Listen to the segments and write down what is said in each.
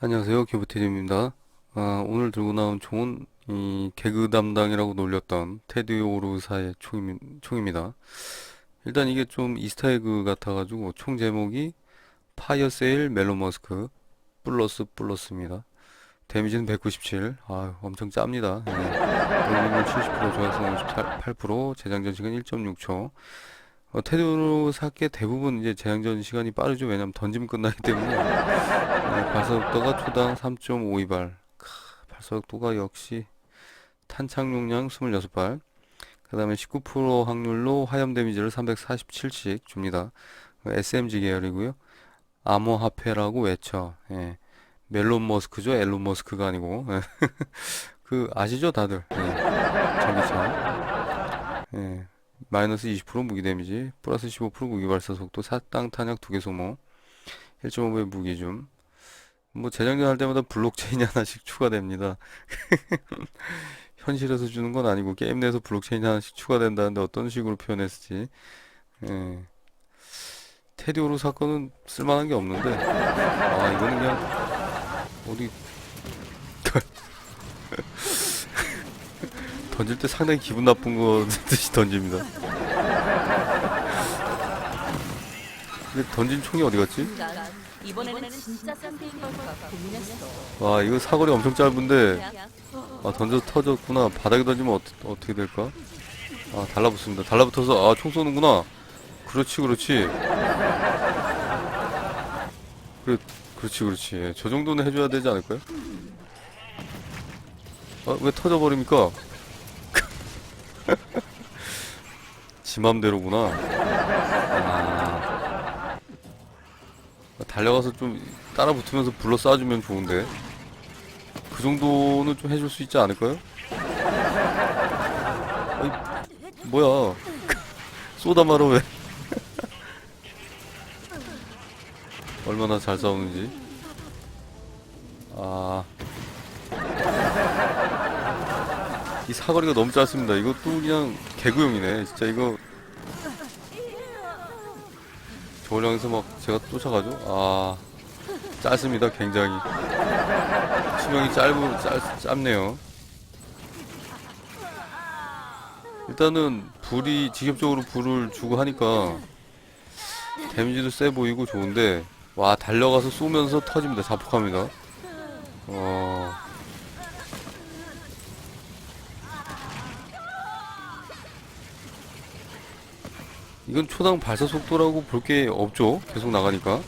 안녕하세요. 기부티디입니다. 아, 오늘 들고 나온 총은 이 개그 담당이라고 놀렸던 테디 오르사의 총임, 총입니다. 일단 이게 좀 이스터에그 같아가지고 총 제목이 파이어 세일 멜론 머스크 플러스 플러스입니다. 데미지는 197. 아, 엄청 짭니다. 예. 공격률 70%, 조약성 58%, 재장전 시간 1.6초. 어, 테디 오르사께 대부분 이제 재장전 시간이 빠르죠. 왜냐면 던지면 끝나기 때문에. 네, 발사속도가 초당 3.52발. 발사속도가 역시 탄창 용량 26발. 그 다음에 19% 확률로 화염 데미지를 347씩 줍니다. SMG 계열이고요. 암호 화폐라고 외쳐. 예. 멜론 머스크죠. 앨런 머스크가 아니고. 예. 그 아시죠 다들. 예. 전기차. 예. 마이너스 20% 무기 데미지, 플러스 15% 무기 발사 속도, 사당 탄약 2개 소모, 1.5배 무기 줌. 뭐 재장전 할 때마다 블록체인이 하나씩 추가됩니다. 현실에서 주는 건 아니고 게임 내에서 블록체인이 하나씩 추가된다는데 어떤 식으로 표현했을지. 예. 테디오로 사건은 쓸만한 게 없는데 아 이거는 그냥 어디 던질 때 상당히 기분 나쁜 거 듯이 던집니다. 근데 던진 총이 어디 갔지? 난 이번에는 진짜. 와 이거 사거리 엄청 짧은데 아 던져서 터졌구나 바닥에 던지면 어떻게, 어떻게 될까? 아 달라붙습니다 달라붙어서 아 총 쏘는구나 그렇지 그렇지 그래 그렇지 그렇지 예, 저 정도는 해줘야 되지 않을까요? 아 왜 터져버립니까? 지 맘대로구나 아 달려가서 좀 따라 붙으면서 불러 쏴주면 좋은데 그 정도는 좀 해줄 수 있지 않을까요? 아니, 뭐야. 쏘다 말아 왜. 얼마나 잘 싸우는지. 아. 이 사거리가 너무 짧습니다. 이것도 그냥 개구용이네. 진짜 이거. 향해서 막 제가 쫓아가죠? 아. 짧습니다. 굉장히. 수명이 짧은 짧, 짧네요. 일단은 불이 직접적으로 불을 주고 하니까 데미지도 세 보이고 좋은데 와 달려가서 쏘면서 터집니다. 자폭합니다. 어. 이건 초당 발사 속도라고 볼 게 없죠. 계속 나가니까.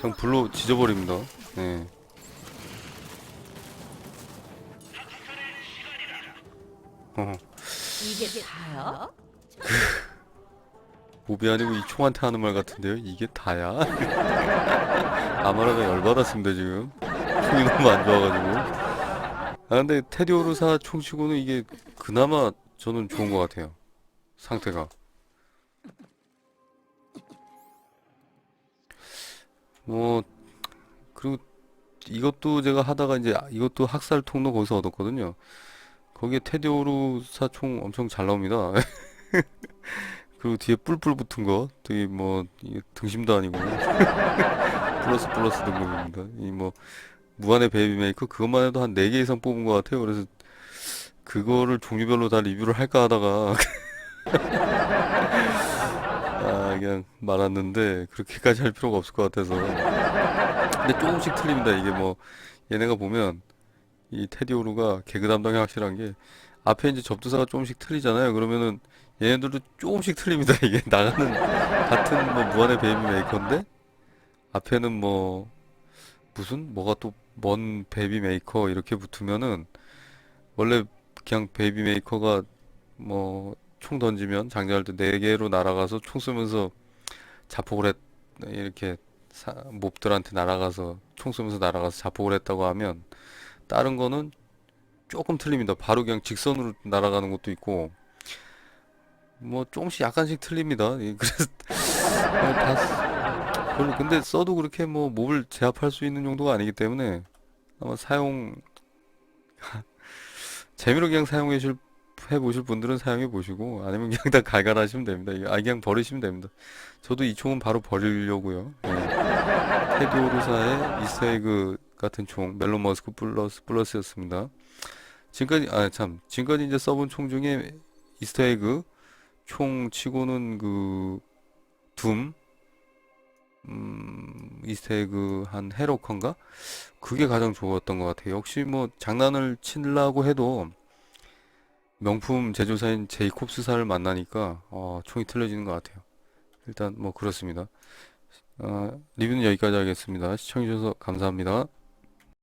그냥 불로 지져버립니다. 네. 어, 이게 다야? 몹이 아니고 이 총한테 하는 말 같은데요? 이게 다야? 아마라가 열받았습니다, 지금. 총이 너무 안 좋아가지고. 아, 근데 테디 오르사 총치고는 이게 그나마 저는 좋은 것 같아요. 상태가. 뭐, 그리고 이것도 제가 하다가 이제 이것도 학살 통로 거기서 얻었거든요. 거기에 테디 오르사 총 엄청 잘 나옵니다. 그리고 뒤에 뿔뿔 붙은 거, 되게 뭐, 등심도 아니고, 플러스 플러스 등급입니다. 이 뭐, 무한의 베이비 메이커, 그것만 해도 한 4개 이상 뽑은 것 같아요. 그래서, 그거를 종류별로 다 리뷰를 할까 하다가, 아, 그냥 말았는데, 그렇게까지 할 필요가 없을 것 같아서. 근데 조금씩 틀립니다. 이게 뭐, 얘네가 보면, 이 테디 오르가 개그 담당이 확실한 게, 앞에 이제 접두사가 조금씩 틀리잖아요. 그러면은, 얘네들도 조금씩 틀립니다. 이게 나가는 같은 뭐 무한의 베이비 메이커인데 앞에는 뭐 무슨 뭐가 또 먼 베이비 메이커 이렇게 붙으면은 원래 그냥 베이비 메이커가 뭐 총 던지면 장전할 때 네 개로 날아가서 총 쏘면서 자폭을 했 이렇게 사- 몹들한테 날아가서 총 쏘면서 날아가서 자폭을 했다고 하면 다른 거는 조금 틀립니다. 바로 그냥 직선으로 날아가는 것도 있고 뭐 조금씩 약간씩 틀립니다. 예, 그래서 다 쓰- 별로 근데 써도 그렇게 뭐 몹을 제압할 수 있는 정도가 아니기 때문에 아마 사용 재미로 그냥 사용하실 보실 분들은 사용해 보시고 아니면 그냥 다 갈갈하시면 됩니다. 아 그냥 버리시면 됩니다. 저도 이 총은 바로 버리려고요. 예. 테디오르사의 이스터에그 같은 총 멜론 머스크 플러스 플러스였습니다. 지금까지 아 참 지금까지 이제 써본 총 중에 이스터에그 총 치고는 그 둠, 음, 이스터에그 한 헤로컨가? 그게 가장 좋았던 것 같아요. 역시 뭐 장난을 치려고 해도 명품 제조사인 제이콥스사를 만나니까 어, 총이 틀려지는 것 같아요. 일단 뭐 그렇습니다. 어, 리뷰는 여기까지 하겠습니다. 시청해주셔서 감사합니다.